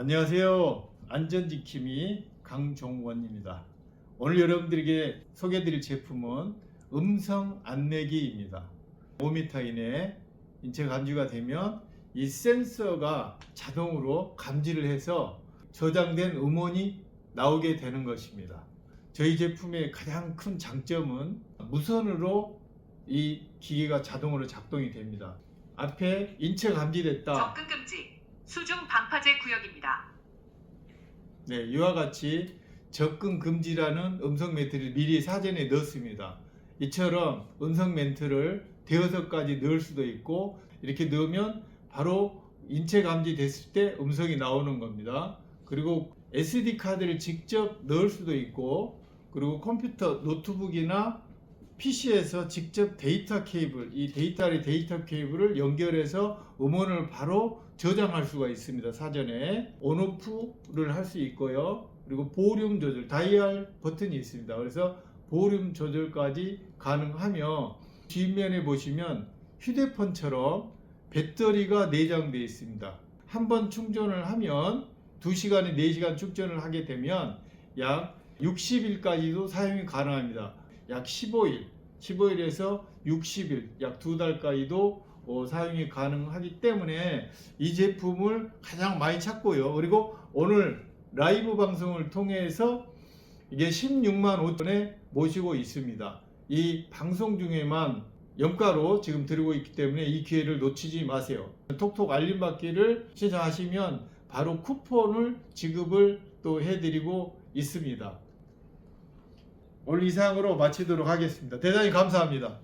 안녕하세요. 안전지킴이 강종원입니다. 오늘 여러분들에게 소개해드릴 제품은 음성 안내기입니다. 5m 이내 인체 감지가 되면 이 센서가 자동으로 감지를 해서 저장된 음원이 나오게 되는 것입니다. 저희 제품의 가장 큰 장점은 무선으로 이 기계가 자동으로 작동이 됩니다. 앞에 인체 감지됐다. 접근 금지. 수중 방파제 구역입니다. 네, 이와 같이 접근 금지라는 음성 멘트를 미리 사전에 넣습니다. 이처럼 음성 멘트를 대여섯 가지 넣을 수도 있고 이렇게 넣으면 바로 인체 감지 됐을 때 음성이 나오는 겁니다. 그리고 SD 카드를 직접 넣을 수도 있고 그리고 컴퓨터 노트북이나 PC에서 직접 데이터 케이블, 이 데이터의 데이터 케이블을 연결해서 음원을 바로 저장할 수가 있습니다. 사전에 온오프를 할 수 있고요. 그리고 보륨 조절, 다이얼 버튼이 있습니다. 그래서 보륨 조절까지 가능하며 뒷면에 보시면 휴대폰처럼 배터리가 내장되어 있습니다. 한 번 충전을 하면 2시간에 4시간 충전을 하게 되면 약 60일까지도 사용이 가능합니다. 약 15일, 15일에서 60일, 약 두 달까지도 어, 사용이 가능하기 때문에 이 제품을 가장 많이 찾고요. 그리고 오늘 라이브 방송을 통해서 이게 16만 5천에 모시고 있습니다. 이 방송 중에만 염가로 지금 드리고 있기 때문에 이 기회를 놓치지 마세요. 톡톡 알림 받기를 신청하시면 바로 쿠폰을 지급을 또 해드리고 있습니다. 오늘 이상으로 마치도록 하겠습니다. 대단히 감사합니다.